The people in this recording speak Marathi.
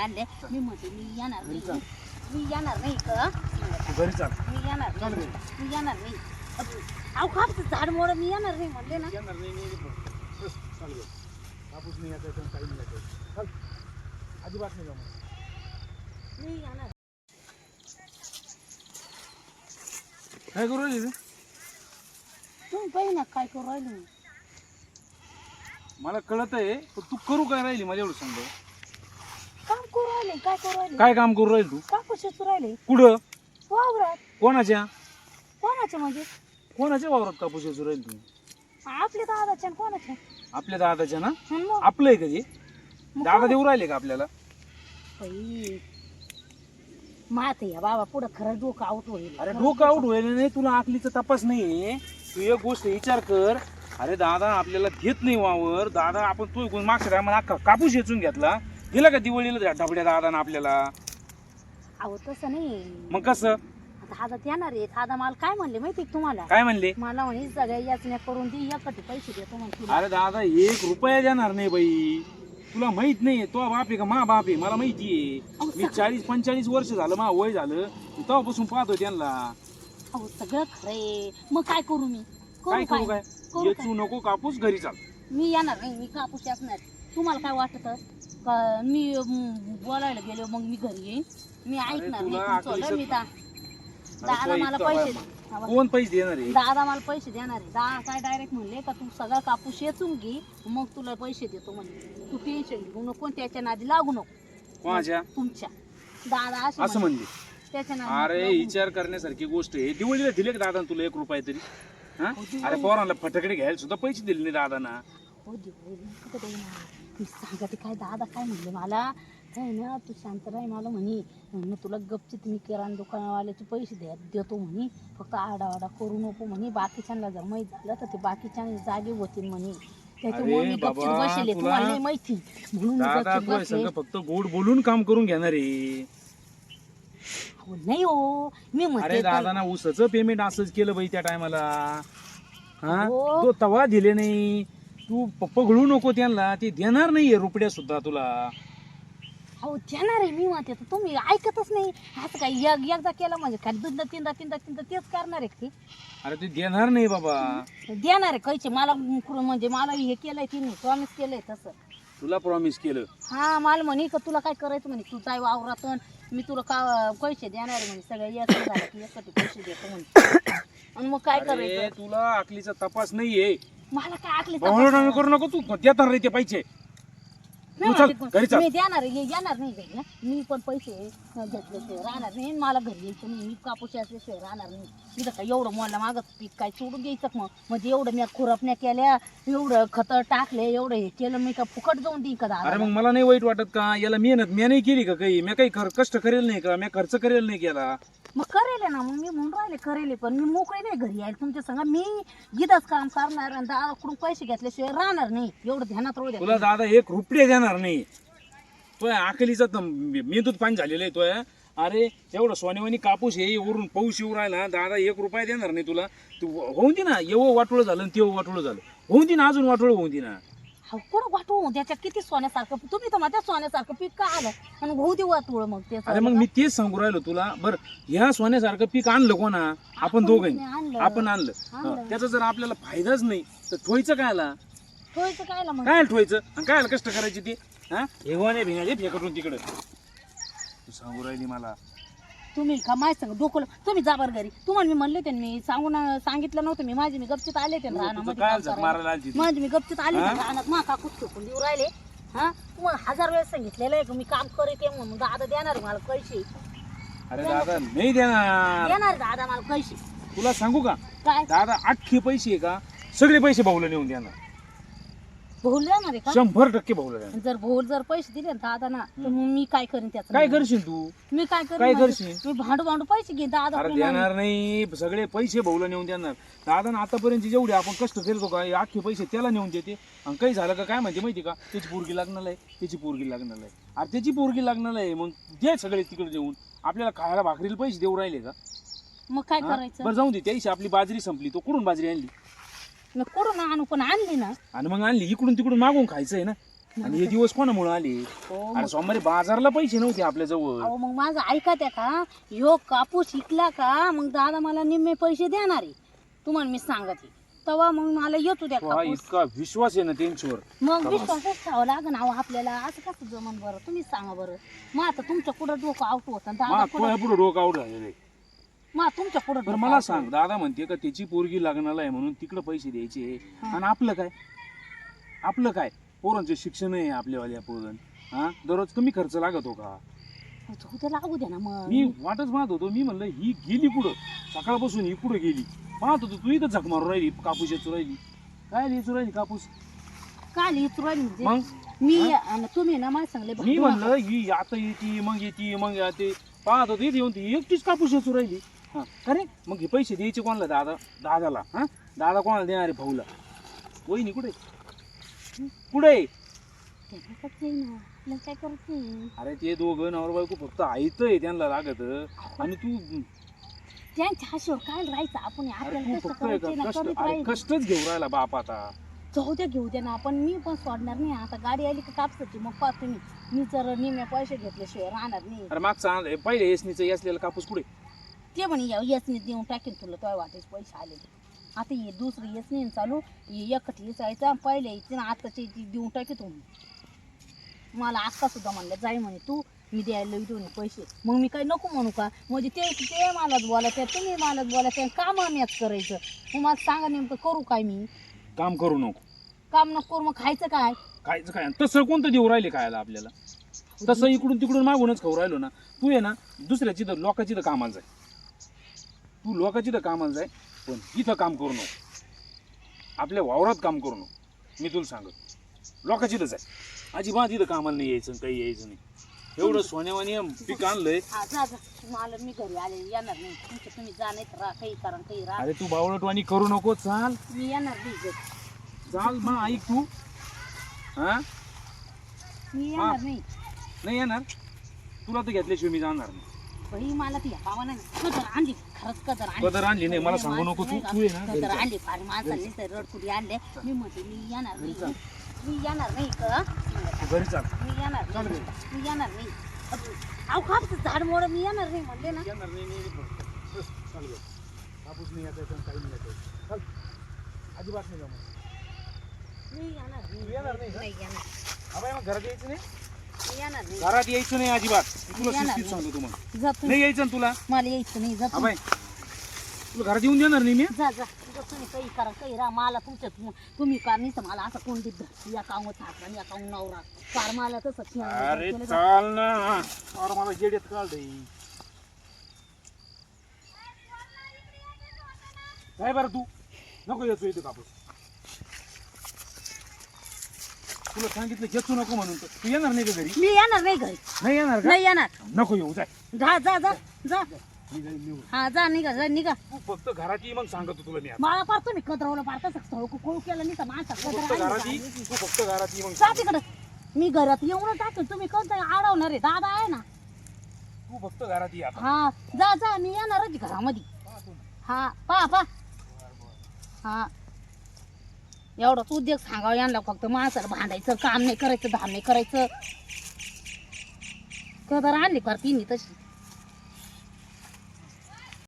आणले मी म्हणते मी येणार नाही. मी येणार नाही का तू घरी चाल मी येणार चाल नाही रे. मी येणार नाही अहो कापचं झाड मोड मी येणार नाही म्हणले ना येणार नाही नाही नाही. बस, चाल गं. कापूस नाही याचा इथं, काही नाही याचा इथं. चाल. अजिबात नाही जमत. मी येणार काय करू राहिली रे? तुम्ही पाहिजे ना काय करू राहिले मला कळत आहे पण तू करू काय राहिली मला एवढं सांग बरं. राहिले? काय करू राहिले? काय काम करू राहील तू? कापूस येतो राहिले. कुठं? वावरात. कोणाच्या? कोणाचे म्हणजे? कोणाच्या वावरात कापूस येऊ राहील तू? आपले दादाचे आणि कोणाचे आपल्या दादाच्या ना? हं मग. आपलं आहे कधी मग दादा? देऊ राहिले का आपल्याला? बाई मात या बाबा पुढं खरं डोकं आउट होईल. अरे डोकं आऊट व्हायला नाही तुला आकलीचा तपास नाहीये तू एक गोष्ट विचार कर. अरे दादा आपल्याला घेत नाही वावर. दादा आपण तू मागच्या टायमाला अख्खा कापूस वेचून घेतला. दिला का दिवाळीला ढाबड्या दादा आपल्याला? अहो तसं नाही. मग कसं? आता हातात येणार आहे. हादा मला काय म्हणले माहिती का तुम्हाला? काय म्हणले? मला म्हणे सगळ्या याचण्या करून दे एकटे पैसे देतो म्हणे तुला. अरे दादा एक रुपया देणार नाही बाई. तुला माहीत नाही तो बाप आहे का मा बाप आहे? मला माहिती अहो, आहे मी चाळीस पंचेचाळीस वर्ष झालं मा वय झालं. तेव्हापासून पाहतो त्यांना. अहो सगळं खरंय मग काय करू मी? काय करू काय? करू येचू नको कापूस घरी चाल. मी येणार नाही मी कापूस असणार तुम्हाला काय वाटत? का मी बोलायला गेलो मग मी घरी येईन. मी ऐकणार तुला नाही तुमचं. मी दा- दादा मला इतका पैसे. कोण पैसे देणार आहे? दादा मला पैसे देणार आहे. दादा काय डायरेक्ट म्हणले का तू सगळा कापूस येचून घे मग तुला पैसे देतो म्हणे. तू टेन्शन घेऊ नको आणि त्याच्या नादी लागू नको. कोणाच्या तुमच्या. दादा असे असं म्हणले. म्हणले. त्याच्या नादी अरे लागू नको. विचार करण्यासारखी गोष्ट आहे. दिवाळीला दिले का दादा तुला एक रुपया तरी? हा? हो, दिवाळी- अरे पोरांना फटाकडे घ्यायला सुद्धा पैसे दिले नाही दादाना. हो दिवाळी कुठं देणार मी सांगते काय दादा काय म्हणले मला? काय ना तू शांत राह मला म्हणे. म्हणून तुला गपचित मी किराणा दुकानवाल्याचे पैसे द्या देतो म्हणे. फक्त आडावाडा करू नको म्हणे. बाकीच्यांना जर माहीत झालं तर ते बाकीच्या जागे होतील म्हणे. त्याच्यामुळे अरे मी गपचित बाबा, बसले तुला- तुम्हाला नाही माहिती. म्हणून मी दादा गपचित तू बसले. संग फक्त गोड बोलून काम करून घेणार आहे. अहो, नाही हो. मी अरे म्हणते काय- दादाना ऊसाचं पेमेंट असंच केलं बाई त्या टायमाला हा? हो. तो तवा दिले नाही. तू पगळू नको त्यांना ते देणार नाहीये रुपड्या सुद्धा तुला. अहो देणार आहे मी म्हणते तर तुम्ही ऐकतच नाही. असं काय एक एकदा केलं म्हणजे खाली दुसरा तीनदा तीनदा तीनदा तेच करणार आहे का ते. अरे ते देणार नाही बाबा. देणार आहे कैचे मला म्हणजे मला हे केलंय तिने प्रॉमिस केलंय तसं. तुला प्रॉमिस केलं. हा मला म्हणे का तुला काय करायचं म्हणे? तू जाय वावरातून मी तुला का पैसे देणार आहे म्हणे? सगळं एक झालं की एकटे पैसे देतो म्हणे. आणि मग काय अरे करायचं? तुला आकलीचा तपास नाहीये. मला काय भावना करू नको तू. देतात रे ते पैसे. तू चल, घरी चल. मी देणार आहे, येणार नाही घरी हं. मी पण पैसे घेतल्याशिवाय राहणार नाही. आणि मला घरी यायचं नाही. मी कापूस असल्याशिवाय राहणार नाही. इथं काय एवढं मला मागत पीक काय सोडून द्यायचं का मग? म्हणजे एवढं मी खुरपण्या केल्या एवढं खत टाकले एवढं हे केलं मी का फुकट जाऊन देईन का अरे दादा मग मला नाही वाईट वाटत का? याला मेहनत मी नाही केली का काही? मी काही खर- कष्ट करेल नाही का? मी खर्च करेल नाही केला मग करेल ना मग मी म्हणून राहिले करेल पण मी मोकळे नाही घरी यायला. तुमच्या संग मी इथंच काम करणार आणि दादाकडून पैसे घेतल्याशिवाय राहणार नाही. एवढं ध्यानात राहू द्या तुला दादा एक रुपये देणार नाही. तो आकलीचा तर मेंदूत पाणी झालेलं आहे तोय. अरे एवढं सोनेवानी कापूस हे वरून पाऊस येऊ राहिला दादा एक रुपया देणार नाही तुला. तू होऊन दे ना एवढं वाटोळं झालं आणि तेवढं वाटोळं झालं. होऊन दे ना अजून वाटोळं होऊन दे ना. हा कुठं वाटू त्याच्यात किती सोन्यासारखं तुम्ही तर माझ्या सोन्यासारखं पीक का आलं? आणि होऊ दे वाटवळ मग ते अरे मग मी तेच सांगू राहिलो तुला. बरं ह्या सोन्यासारखं पीक आणलं कोणा? आपण दोघांनी आणलं. आपण आणलं. हं, त्याचा जर आपल्याला फायदाच नाही तर ठोयचं कायला ठेवायचं कायला मग? काय ठोयचं? आणि काय कष्ट करायची ती? हा? हेवाने भिंगाचे फेकटून तिकडं. तू सांगू राहिली मला. तुम्ही का माय सांग डोकं तुम्ही जा बरं घरी. तुम्हाला मी म्हणले ते मी सांगून सांगितलं नव्हतं. मी माझे मी गपचित आले ते तुझं रानामध्ये काय काम झक करायला. मारायला आली माझे मी गपचित आले हा? ते रानात. मा काकूच फेकून देऊ राहिले. हा? तुम्हाला हजार वेळेस सांगितलेलं आहे का? मी काम करीत म्हणून. दादा देणार आहे मला पैसे. अरे दादा नाही देणार. देणार आहे दादा मला पैसे. तुला सांगू का? काय? दादा अख्खे पैसे आहे का? सगळे पैसे भाऊला नेऊन देणार. आहे का? शंभर टक्के भाऊला जर भूल जर पैसे दिले ना दादा ना तर मग मी काय करीन त्याचं? काय करशील तू? मी काय करीन काय? करशील? मी भांडू भांडू पैसे घे दादा अरे देणार नाही. सगळे पैसे भाऊला नेऊन देणार. दादा आतापर्यंत जेवढे आपण कष्ट करतो का हे अख्खे पैसे त्याला नेऊन देते. आणि काही झालं का काय माहिती माहिती का? त्याची पोरगी लागणार आहे. त्याची पोरगी लागणार आहे. अरे त्याची पोरगी लागणार आहे. मग दे सगळे तिकडे देऊन. आपल्याला खायला भाकरीला पैसे देऊ राहिले का? मग काय हा? करायचं? बरं जाऊन दे. त्याशी आपली बाजरी संपली. तो कुठून बाजरी आणली? मी कुठून आणू पण आणली ना? आणि मग आणली इकडून तिकडून मागून खायचं आहे ना. आणि हे दिवस कोणामुळे आले? हो अरे सोमवारी बाजारला पैसे नव्हते आपल्या जवळ अहो मग माझं ऐका त्या का? ह्यो कापूस शिकला का? मग दादा मला निम्मे पैसे देणार आहे. तुम्हाला मी सांगते. तेव्हा मग मला येतो द्या हा कापूस. इतका विश्वास आहे ना त्यांच्यावर. मग विश्वासच ठेवावं लागेल अहो आपल्याला. असं कसं जमन बरं? तुम्ही सांगा बरं. मग आता तुमच्या पुढं डोकं आउट होतं दादा मा पुढं पुढे डोकं आवड झालेलं मग तुमच्या पुढं मला सांग दादा म्हणते का त्याची पोरगी लग्नाला आहे म्हणून तिकडे पैसे द्यायचे. हा. आणि आपलं काय? आपलं काय? पोरांचे शिक्षण आहे आपल्यावाल्या पोरण हा? दररोज कमी खर्च लागतो का? लागू दे ना मग. मी वाटच पाहत होतो मी म्हणलं ही गेली पुढं सकाळपासून ही पुढे गेली? पाहत होतो तू इथं झक मारून राहिली कापूस येचू राहिली. काय येचू राहिली कापूस? काल येत राहिली म्हणजे? मग? मी आणि तुम्ही ना मला सांगले मी म्हणलं ही आता येते मग येते मग येते. पाहत होतो इथे येऊन ती एकटीच कापूस येचू राहिली. हा अरे. मग हे पैसे द्यायचे कोणाला? दादा दादाला हा? दादा कोणाला देणार आहे भाऊला? वहिनी कुठे? कुठे? आपल्याला काय करते? अरे ते दोघं नवरा बायको फक्त ऐकतंय त्यांना लागत. आणि तू त्यांच्या हाशीवर काय राहायचं? आपण अरे आपल्याला तू कष्ट फक्त करायचे? ना कष्ट करीत अरे राहायचं कष्टच घेऊन राहिला बाप आता. जाऊ द्या घेऊ द्या ना. आपण मी पण सोडणार नाही. आता गाडी आली का कापसाची मग पाहतो मी. मी जर निम्या पैसे घेतल्याशिवाय राहणार नाही. अरे मागचा आण- पहिले एसनीचं यासलेला कापूस कुठे? ते म्हणे या- यसने देऊन टाकेन तुला तो वाटेच पैसे आलेले. आता हे दुसरं येस नाही चालू. हे एकट यायचं पहिले यायचे ना ती देऊन टाके तुम्ही. मला आत्ता सुद्धा म्हणलं जाय म्हणे तू मी द्यायला देऊन पैसे. मग मी काही नको म्हणू का? म्हणजे ते ते मलाच बोलायचं तुम्ही मलाच बोलायचं काम मॅच करायचं. मग मला सांगा नेमकं करू काय मी? काम करू नको. काम नको करू मग खायचं काय? खायचं काय? तसं कोणतं देऊ राहिले खायला आपल्याला? तसं इकडून तिकडून मागूनच खाऊ राहिलो ना. तू आहे ना दुसऱ्याची तर लोकांची तर कामाला जाय. तू लोकांची तर कामाला जाय पण इथं काम करू नको. आपल्या वावरात काम करू नको. मी तुला सांगत. लोकांची तर जाय. अजिबात इथं कामाला नाही यायचं काही यायचं नाही. एवढं सोन्यावानी पीक आणलंय. हा जा जा. मला मी घरी आले येणार नाही. तुमचं तुम्ही जा नाही तर काही करा काही राहा. अरे तू बावळटवाणी करू नको चाल. मी येणार नाही घरी. चाल मग ऐक तू. हा? मी येणार नाही. नाही येणार? तुला तर घेतल्याशिवाय मी जाणार नाही. बाई मला ती हवा आणली खरंच कदर आणली कदर आणली नाही मला सांगू नको तू तू आहे ना घरी कदर चाल. आणली फार माणसाने तर रडकुडी आणले मी म्हणते मी येणार नाही मी येणार नाही का घरी चाल मी येणार नाही. मी येणार नाही अहो कापचं झाड मोड मी येणार नाही म्हणले ना येणार नाही नाही नाही. चाल गं. कापूस नाही याचा इथं, काही नाही याचा इथं. चाल. अजिबात नाही जमत. मी येणार तू नाही येणार नाही का? नाही येणार अबे, मग घरात यायचं नाही येणार नाही. घरात यायचं नाही अजिबात. मी तुला येणार शिस्तीत नाही. सांगतो तुम्हाला. जा नाही यायचं ना तुला? मला यायचं नाही जा तुला घरात येऊन देणार नाही मी? जा जा. जा तुम्ही काही करा काही राहा. मला तुमच्या तुम्ही का नाही तर मला असं कोणती या कामं थाटला या कामं नवरा. फार मला तसं खेळणं अरे केलं तर- चाल ना. अरे मला जेड्यात काढ काय बरं तू. नको येतो इथे कापूस तुला सांगितलं घेतो नको म्हणून. तर. तू येणार नाही का घरी? मी येणार नाही घरी. नाही येणार का? नाही येणार. नको येऊ जाय. जा जा जा जा. मी जाईन निघून. हा जा निघा जा निघा. तू फक्त घरात ये मग सांगतो तुला मी आता. मला पार तुम्ही कदरवलं पार तसं स्थळ कोळ केलं नाही तर माणसा तू फक्त घरात ये कदर तू फक्त घरात ये मग जा सांगतो. तिकडं. मी घरात येऊन टाकेल तुम्ही कोणतं अडवणार आहे? दादा आहे ना. तू फक्त घरात ये आता. हा जा जा मी येणारच घरामध्ये. हा पा पा हा. एवढाच उद्योग सांगावं यांना फक्त माणसाला भांडायचं काम नाही करायचं धाम नाही करायचं. कदर आणली फार तिने तशी.